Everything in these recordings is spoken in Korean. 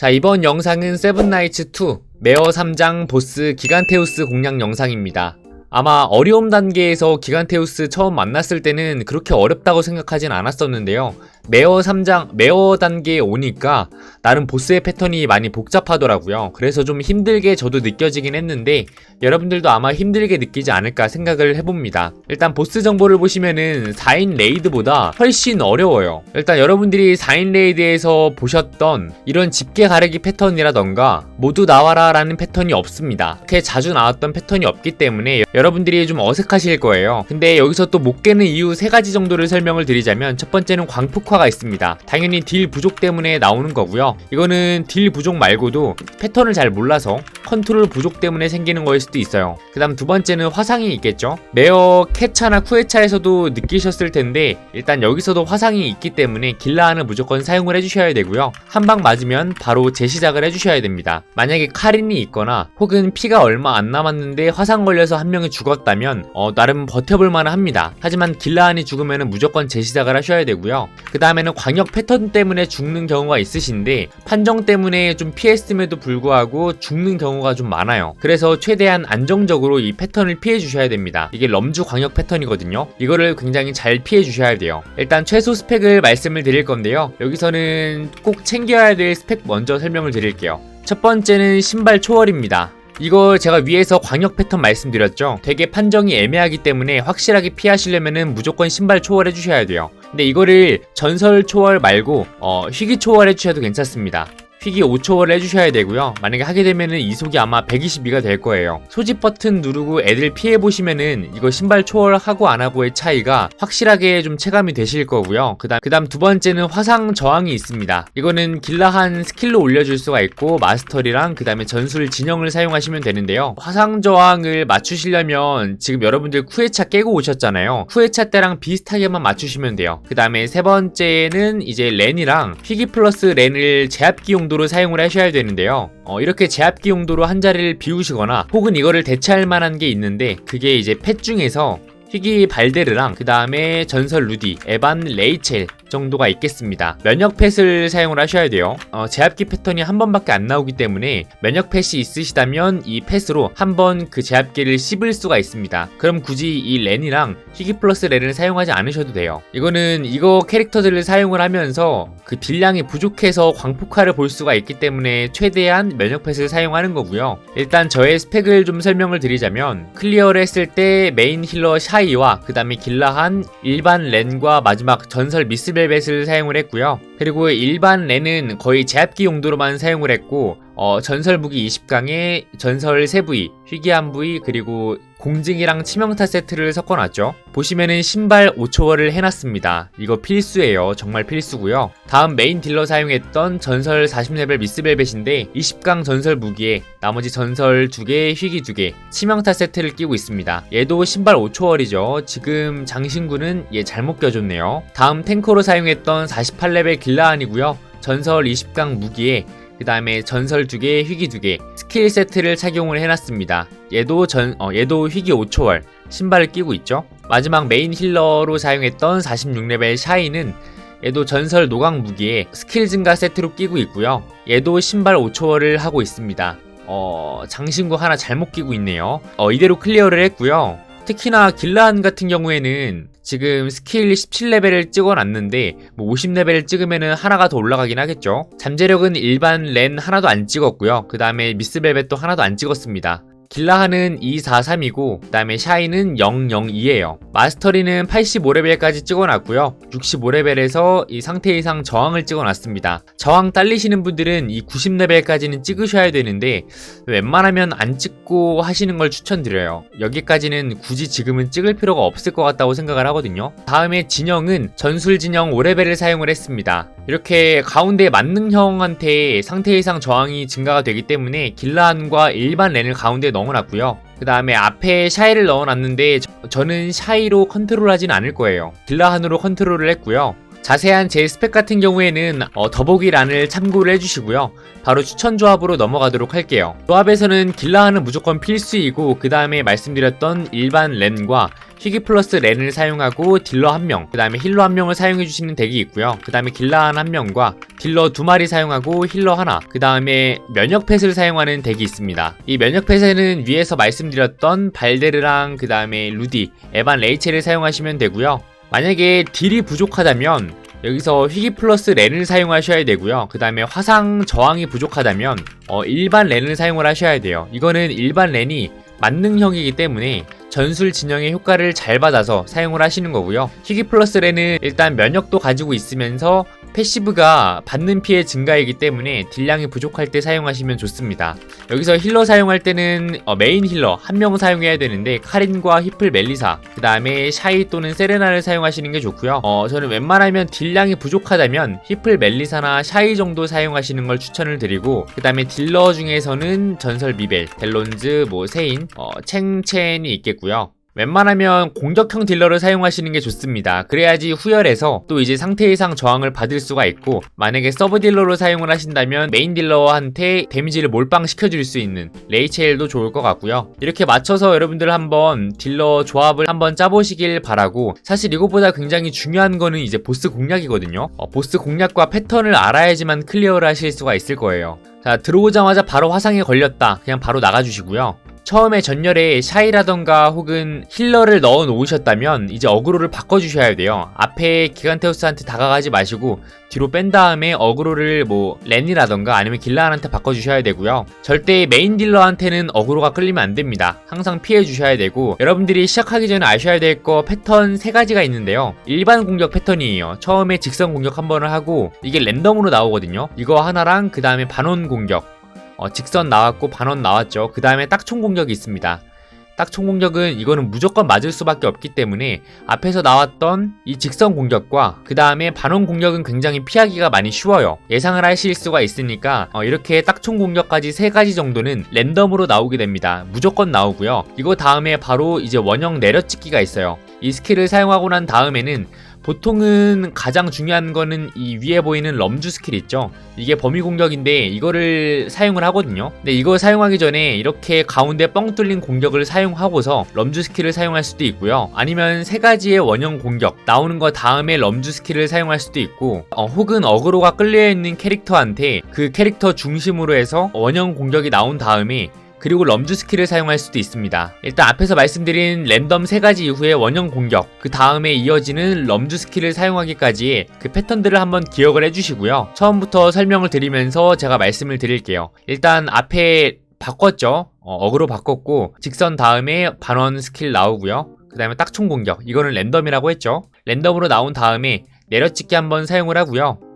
자 이번 영상은 세븐나이츠2 메어 3장 보스 기간테우스 공략 영상입니다. 아마 어려움 단계에서 기간테우스 처음 만났을 때는 그렇게 어렵다고 생각하진 않았었는데요. 메어 3장, 메어 단계에 오니까 나름 보스의 패턴이 많이 복잡하더라고요. 그래서 좀 힘들게 저도 느껴지긴 했는데 여러분들도 아마 힘들게 느끼지 않을까 생각을 해봅니다. 일단 보스 정보를 보시면은 4인 레이드보다 훨씬 어려워요. 일단 여러분들이 4인 레이드에서 보셨던 이런 집게 가르기 패턴이라던가 모두 나와라 라는 패턴이 없습니다. 그렇게 자주 나왔던 패턴이 없기 때문에 여러분들이 좀 어색하실 거예요. 근데 여기서 또 못 깨는 이유 세 가지 정도를 설명을 드리자면 첫 번째는 광폭화가 있습니다. 당연히 딜 부족 때문에 나오는 거고요. 이거는 딜 부족 말고도 패턴을 잘 몰라서 컨트롤 부족 때문에 생기는 거일 수도 있어요. 그 다음 두 번째는 화상이 있겠죠. 메어 캐차나 쿠에차에서도 느끼셨을 텐데 일단 여기서도 화상이 있기 때문에 길라하는 무조건 사용을 해주셔야 되고요. 한 방 맞으면 바로 재시작을 해주셔야 됩니다. 만약에 카린이 있거나 혹은 피가 얼마 안 남았는데 화상 걸려서 한 명이 죽었다면 어, 나름 버텨볼 만은 합니다. 하지만 길라한이 죽으면 무조건 재시작을 하셔야 되고요. 그 다음에는 광역 패턴 때문에 죽는 경우가 있으신데 판정 때문에 좀 피했음에도 불구하고 죽는 경우 가 좀 많아요. 그래서 최대한 안정적으로 이 패턴을 피해 주셔야 됩니다. 이게 럼주 광역 패턴이거든요. 이거를 굉장히 잘 피해 주셔야 돼요. 일단 최소 스펙을 말씀을 드릴 건데요. 여기서는 꼭 챙겨야 될 스펙 먼저 설명을 드릴게요. 첫 번째는 신발 초월입니다. 이거 제가 위에서 광역 패턴 말씀드렸죠. 되게 판정이 애매하기 때문에 확실하게 피하시려면 무조건 신발 초월 해주셔야 돼요. 근데 이거를 전설 초월 말고 어, 희귀 초월 해주셔도 괜찮습니다. 희귀 5초월 해주셔야 되고요. 만약에 하게 되면은 이속이 아마 122가 될 거예요. 소집 버튼 누르고 애들 피해보시면은 이거 신발 초월하고 안 하고의 차이가 확실하게 좀 체감이 되실 거고요. 그 다음, 그 다음 두 번째는 화상 저항이 있습니다. 이거는 길라한 스킬로 올려줄 수가 있고 마스터리랑 그 다음에 전술 진영을 사용하시면 되는데요. 화상 저항을 맞추시려면 지금 여러분들 쿠에차 깨고 오셨잖아요. 쿠에차 때랑 비슷하게만 맞추시면 돼요. 그 다음에 세 번째는 이제 렌이랑 희귀 플러스 렌을 제압기 용 도로 사용을 하셔야 되는데요. 어, 이렇게 제압기 용도로 한 자리를 비우시거나 혹은 이거를 대체할 만한 게 있는데 그게 이제 펫 중에서 희귀 발데르랑 그 다음에 전설 루디, 에반 레이첼 정도가 있겠습니다. 면역 펫을 사용을 하셔야 돼요. 어, 제압기 패턴이 한 번밖에 안 나오기 때문에 면역 펫이 있으시다면 이 펫으로 한 번 그 제압기를 씹을 수가 있습니다. 그럼 굳이 이 렌이랑 희귀 플러스 렌을 사용하지 않으셔도 돼요. 이거는 이거 캐릭터들을 사용을 하면서 그 딜량이 부족해서 광폭화를 볼 수가 있기 때문에 최대한 면역 펫을 사용하는 거고요. 일단 저의 스펙을 좀 설명을 드리자면 클리어를 했을 때 메인 힐러 샤이와 그 다음에 길라한 일반 렌과 마지막 전설 미스벨 벳을 사용을 했고요. 그리고 일반 렌은 거의 제압기 용도로만 사용을 했고 어, 전설 무기 20강에 전설 3부위, 희귀한 부위, 그리고 공증이랑 치명타 세트를 섞어놨죠. 보시면은 신발 5초월을 해놨습니다. 이거 필수예요. 정말 필수고요. 다음 메인 딜러 사용했던 전설 40레벨 미스벨벳인데 20강 전설 무기에 나머지 전설 2개, 희귀 2개, 치명타 세트를 끼고 있습니다. 얘도 신발 5초월이죠. 지금 장신구는 얘 잘못 껴줬네요. 다음 탱커로 사용했던 48레벨 길라안이고요. 전설 20강 무기에 그 다음에 전설 2개, 희귀 2개, 스킬 세트를 착용을 해놨습니다. 얘도 전, 어, 얘도 희귀 5초월, 신발을 끼고 있죠. 마지막 메인 힐러로 사용했던 46레벨 샤이는 얘도 전설 노강 무기에 스킬 증가 세트로 끼고 있고요. 얘도 신발 5초월을 하고 있습니다. 어, 장신구 하나 잘못 끼고 있네요. 어, 이대로 클리어를 했고요. 특히나 길라한 같은 경우에는 지금 스킬 17레벨을 찍어놨는데 뭐 50레벨을 찍으면은 하나가 더 올라가긴 하겠죠. 잠재력은 일반 렌 하나도 안 찍었고요. 그 다음에 미스벨벳도 하나도 안 찍었습니다. 길라하는 243이고 그 다음에 샤이는 002예요. 마스터리는 85레벨까지 찍어놨고요. 65레벨에서 이 상태 이상 저항을 찍어놨습니다. 저항 딸리시는 분들은 이 90레벨까지는 찍으셔야 되는데 웬만하면 안 찍고 하시는 걸 추천드려요. 여기까지는 굳이 지금은 찍을 필요가 없을 것 같다고 생각을 하거든요. 다음에 진영은 전술 진영 5레벨을 사용을 했습니다. 이렇게 가운데 만능형한테 상태 이상 저항이 증가가 되기 때문에 길라한과 일반 렌을 가운데 넣어놨고요. 그 다음에 앞에 샤이를 넣어놨는데 저, 는 샤이로 컨트롤하진 않을 거예요. 길라한으로 컨트롤을 했고요. 자세한 제 스펙 같은 경우에는 어, 더보기 란을 참고를 해주시고요. 바로 추천 조합으로 넘어가도록 할게요. 조합에서는 길라하는 무조건 필수이고 그 다음에 말씀드렸던 일반 렌과 희귀 플러스 렌을 사용하고 딜러 한 명, 그 다음에 힐러 한 명을 사용해 주시는 덱이 있고요. 그 다음에 길라한 한 명과 딜러 두 마리 사용하고 힐러 하나, 그 다음에 면역 펫을 사용하는 덱이 있습니다. 이 면역 펫에는 위에서 말씀드렸던 발데르랑 그 다음에 루디, 에반 레이첼을 사용하시면 되고요. 만약에 딜이 부족하다면 여기서 희귀 플러스 렌을 사용하셔야 되고요. 그 다음에 화상 저항이 부족하다면 어, 일반 렌을 사용을 하셔야 돼요. 이거는 일반 렌이 만능형이기 때문에 전술 진영의 효과를 잘 받아서 사용을 하시는 거고요. 희귀 플러스 렌은 일단 면역도 가지고 있으면서 패시브가 받는 피해 증가이기 때문에 딜량이 부족할 때 사용하시면 좋습니다. 여기서 힐러 사용할 때는 어, 메인 힐러 한 명 사용해야 되는데 카린과 히플 멜리사 그 다음에 샤이 또는 세레나를 사용하시는 게 좋고요. 어, 저는 웬만하면 딜량이 부족하다면 히플 멜리사나 샤이 정도 사용하시는 걸 추천을 드리고 그 다음에 딜러 중에서는 전설 미벨, 델론즈, 뭐 세인, 어, 챙첸이 있겠고요. 웬만하면 공격형 딜러를 사용하시는 게 좋습니다. 그래야지 후열해서 또 이제 상태 이상 저항을 받을 수가 있고 만약에 서브 딜러로 사용을 하신다면 메인 딜러한테 데미지를 몰빵 시켜줄 수 있는 레이첼도 좋을 것 같고요. 이렇게 맞춰서 여러분들 한번 딜러 조합을 한번 짜보시길 바라고 사실 이것보다 굉장히 중요한 거는 이제 보스 공략이거든요. 어, 보스 공략과 패턴을 알아야지만 클리어를 하실 수가 있을 거예요. 자 들어오자마자 바로 화상에 걸렸다. 그냥 바로 나가주시고요. 처음에 전열에 샤이라던가 혹은 힐러를 넣어 놓으셨다면 이제 어그로를 바꿔주셔야 돼요. 앞에 기간테우스한테 다가가지 마시고 뒤로 뺀 다음에 어그로를 뭐 렌이라던가 아니면 길라한테 바꿔주셔야 되고요. 절대 메인 딜러한테는 어그로가 끌리면 안 됩니다. 항상 피해 주셔야 되고 여러분들이 시작하기 전에 아셔야 될 거 패턴 세 가지가 있는데요. 일반 공격 패턴이에요. 처음에 직선 공격 한 번을 하고 이게 랜덤으로 나오거든요. 이거 하나랑 그 다음에 반원 공격 어, 직선 나왔고 반원 나왔죠. 그 다음에 딱총 공격이 있습니다. 딱총 공격은 이거는 무조건 맞을 수밖에 없기 때문에 앞에서 나왔던 이 직선 공격과 그 다음에 반원 공격은 굉장히 피하기가 많이 쉬워요. 예상을 하실 수가 있으니까 어, 이렇게 딱총 공격까지 세 가지 정도는 랜덤으로 나오게 됩니다. 무조건 나오고요. 이거 다음에 바로 이제 원형 내려찍기가 있어요. 이 스킬을 사용하고 난 다음에는 보통은 가장 중요한 거는 이 위에 보이는 럼주 스킬 있죠. 이게 범위 공격인데 이거를 사용을 하거든요. 근데 이걸 사용하기 전에 이렇게 가운데 뻥 뚫린 공격을 사용하고서 럼주 스킬을 사용할 수도 있고요. 아니면 세 가지의 원형 공격 나오는 거 다음에 럼주 스킬을 사용할 수도 있고 어, 혹은 어그로가 끌려 있는 캐릭터한테 그 캐릭터 중심으로 해서 원형 공격이 나온 다음에 그리고 럼주 스킬을 사용할 수도 있습니다. 일단 앞에서 말씀드린 랜덤 3가지 이후에 원형 공격, 그 다음에 이어지는 럼주 스킬을 사용하기까지의 그 패턴들을 한번 기억을 해주시고요. 처음부터 설명을 드리면서 제가 말씀을 드릴게요. 일단 앞에 바꿨죠. 어, 그로 바꿨고 직선 다음에 반원 스킬 나오고요. 그 다음에 딱총 공격, 이거는 랜덤이라고 했죠. 랜덤으로 나온 다음에 내려찍기 한번 사용을 하고요.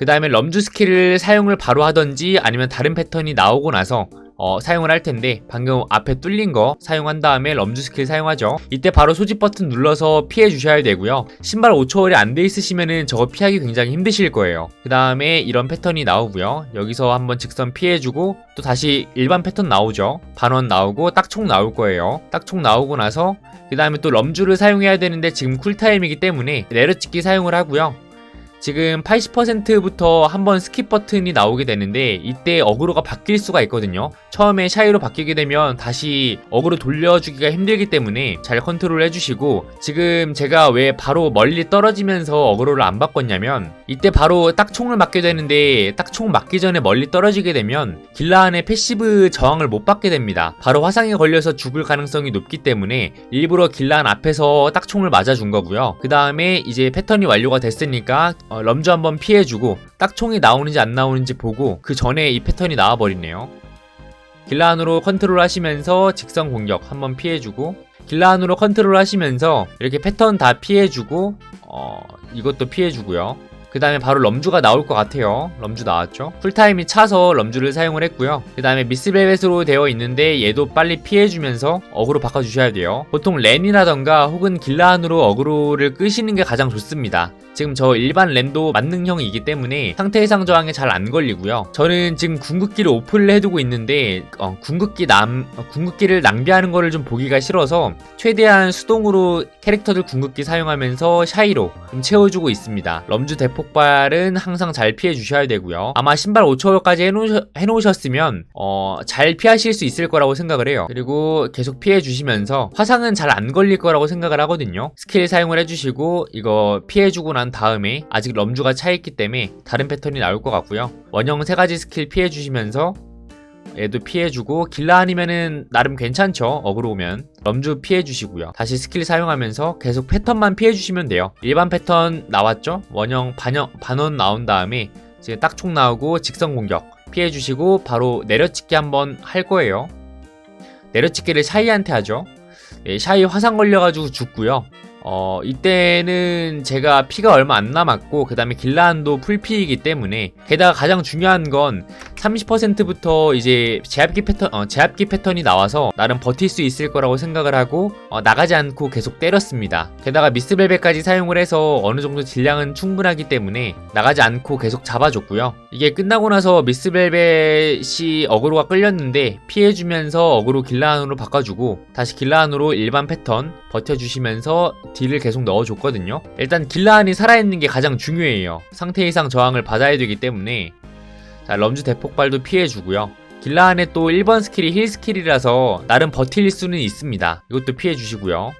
그 다음에 럼주 스킬을 사용을 바로 하던지 아니면 다른 패턴이 나오고 나서 어, 사용을 할 텐데 방금 앞에 뚫린 거 사용한 다음에 럼주 스킬 사용하죠. 이때 바로 소집 버튼 눌러서 피해 주셔야 되고요. 신발 5초월이 안 돼 있으시면은 저거 피하기 굉장히 힘드실 거예요. 그 다음에 이런 패턴이 나오고요. 여기서 한번 직선 피해주고 또 다시 일반 패턴 나오죠. 반원 나오고 딱총 나올 거예요. 딱총 나오고 나서 그 다음에 또 럼주를 사용해야 되는데 지금 쿨타임이기 때문에 내려찍기 사용을 하고요 지금 80%부터 한번 스킵 버튼이 나오게 되는데 이때 어그로가 바뀔 수가 있거든요. 처음에 샤이로 바뀌게 되면 다시 어그로 돌려주기가 힘들기 때문에 잘 컨트롤 해주시고 지금 제가 왜 바로 멀리 떨어지면서 어그로를 안 바꿨냐면 이때 바로 딱 총을 맞게 되는데 딱 총 맞기 전에 멀리 떨어지게 되면 길라한의 패시브 저항을 못 받게 됩니다. 바로 화상에 걸려서 죽을 가능성이 높기 때문에 일부러 길라한 앞에서 딱 총을 맞아준 거고요. 그 다음에 이제 패턴이 완료가 됐으니까 어, 럼주 한번 피해주고 딱 총이 나오는지 안 나오는지 보고 그 전에 이 패턴이 나와버리네요. 길라 안으로 컨트롤 하시면서 직선 공격 한번 피해주고 길라 안으로 컨트롤 하시면서 이렇게 패턴 다 피해주고 어, 이것도 피해주고요. 그 다음에 바로 럼주가 나올 것 같아요. 럼주 나왔죠. 쿨타임이 차서 럼주를 사용을 했고요. 그 다음에 미스벨벳으로 되어 있는데 얘도 빨리 피해주면서 어그로 바꿔주셔야 돼요. 보통 렌이라던가 혹은 길라한으로 어그로를 끄시는 게 가장 좋습니다. 지금 저 일반 랜도 만능형이기 때문에 상태 이상 저항에 잘 안 걸리고요. 저는 지금 궁극기를 오픈을 해두고 있는데 어, 궁극기 남 어, 궁극기를 낭비하는 거를 좀 보기가 싫어서 최대한 수동으로 캐릭터들 궁극기 사용하면서 샤이로 좀 채워주고 있습니다. 럼주 대폭발은 항상 잘 피해 주셔야 되고요. 아마 신발 5초까지 해놓으셨, 해놓으셨으면 어, 잘 피하실 수 있을 거라고 생각을 해요. 그리고 계속 피해 주시면서 화상은 잘 안 걸릴 거라고 생각을 하거든요. 스킬 사용을 해주시고 이거 피해 주고 난 다음에 아직 럼주가 차있기 때문에 다른 패턴이 나올 것 같고요. 원형 세 가지 스킬 피해주시면서 얘도 피해주고 길라 아니면은 나름 괜찮죠? 어그로 오면. 럼주 피해주시고요. 다시 스킬 사용하면서 계속 패턴만 피해주시면 돼요. 일반 패턴 나왔죠? 원형 반영, 반원 나온 다음에 이제 딱총 나오고 직선 공격 피해주시고 바로 내려찍기 한번 할 거예요. 내려찍기를 샤이한테 하죠. 예, 샤이 화상 걸려가지고 죽고요 어, 이때는 제가 피가 얼마 안 남았고, 그 다음에 길라한도 풀피이기 때문에, 게다가 가장 중요한 건 30%부터 이제 제압기 패턴, 어, 제압기 패턴이 나와서 나름 버틸 수 있을 거라고 생각을 하고, 어, 나가지 않고 계속 때렸습니다. 게다가 미스벨벳까지 사용을 해서 어느 정도 질량은 충분하기 때문에 나가지 않고 계속 잡아줬고요. 이게 끝나고 나서 미스벨벳이 어그로가 끌렸는데, 피해주면서 어그로 길라한으로 바꿔주고, 다시 길라한으로 일반 패턴 버텨주시면서 딜을 계속 넣어줬거든요. 일단 길라한이 살아있는 게 가장 중요해요. 상태 이상 저항을 받아야 되기 때문에 자 럼주 대폭발도 피해주고요. 길라한의 또 1번 스킬이 힐 스킬이라서 나름 버틸 수는 있습니다. 이것도 피해주시고요.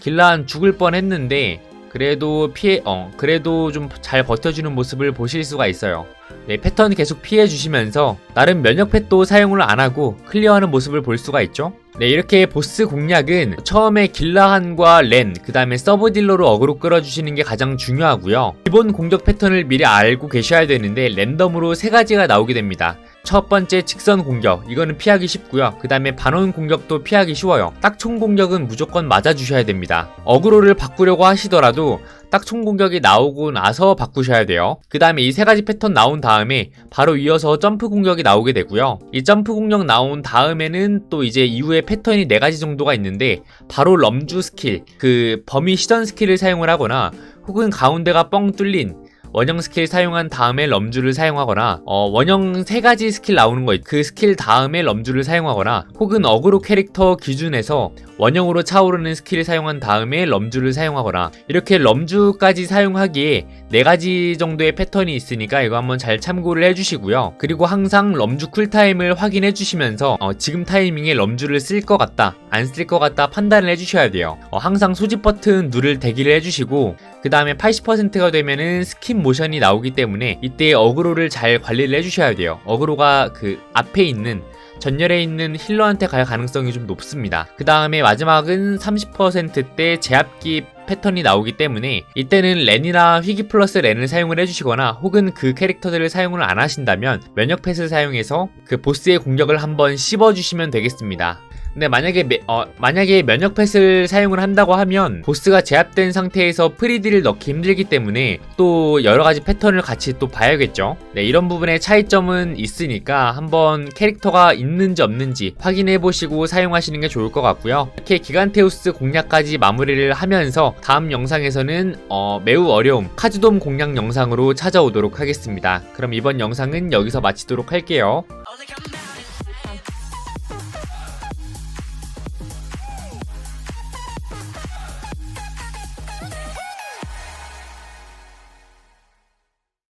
길라한 죽을 뻔 했는데 그래도 피해 어 그래도 좀 잘 버텨주는 모습을 보실 수가 있어요. 네, 패턴 계속 피해 주시면서 나름 면역 펫도 사용을 안 하고 클리어하는 모습을 볼 수가 있죠. 네, 이렇게 보스 공략은 처음에 길라한과 렌, 그 다음에 서브 딜러로 어그로 끌어주시는 게 가장 중요하고요. 기본 공격 패턴을 미리 알고 계셔야 되는데 랜덤으로 세 가지가 나오게 됩니다. 첫 번째 직선 공격. 이거는 피하기 쉽고요. 그 다음에 반원 공격도 피하기 쉬워요. 딱총 공격은 무조건 맞아주셔야 됩니다. 어그로를 바꾸려고 하시더라도 딱총 공격이 나오고 나서 바꾸셔야 돼요. 그 다음에 이 세 가지 패턴 나온 다음에 바로 이어서 점프 공격이 나오게 되고요. 이 점프 공격 나온 다음에는 또 이제 이후에 패턴이 네 가지 정도가 있는데 바로 럼주 스킬 그 범위 시전 스킬을 사용을 하거나 혹은 가운데가 뻥 뚫린 원형 스킬 사용한 다음에 럼주를 사용하거나 어, 원형 세 가지 스킬 나오는 거 그 스킬 다음에 럼주를 사용하거나 혹은 어그로 캐릭터 기준에서 원형으로 차오르는 스킬을 사용한 다음에 럼주를 사용하거나 이렇게 럼주까지 사용하기에 네 가지 정도의 패턴이 있으니까 이거 한번 잘 참고를 해주시고요. 그리고 항상 럼주 쿨타임을 확인해 주시면서 어, 지금 타이밍에 럼주를 쓸 것 같다 안 쓸 것 같다 판단을 해주셔야 돼요. 어, 항상 소집 버튼 누를 대기를 해주시고 그 다음에 80%가 되면은 스킵 모션이 나오기 때문에 이때 어그로를 잘 관리를 해주셔야 돼요. 어그로가 그 앞에 있는 전열에 있는 힐러한테 갈 가능성이 좀 높습니다. 그 다음에 마지막은 30%대 제압기 패턴이 나오기 때문에 이때는 렌이나 휘기 플러스 렌을 사용을 해주시거나 혹은 그 캐릭터들을 사용을 안 하신다면 면역 펫을 사용해서 그 보스의 공격을 한번 씹어주시면 되겠습니다. 근데 만약에 매- 어, 만약에 면역 펫을 사용을 한다고 하면 보스가 제압된 상태에서 프리딜을 넣기 힘들기 때문에 또 여러 가지 패턴을 같이 또 봐야겠죠. 네, 이런 부분의 차이점은 있으니까 한번 캐릭터가 있는지 없는지 확인해 보시고 사용하시는 게 좋을 것 같고요. 이렇게 기간테우스 공략까지 마무리를 하면서 다음 영상에서는 어, 매우 어려움 카즈돔 공략 영상으로 찾아오도록 하겠습니다. 그럼 이번 영상은 여기서 마치도록 할게요.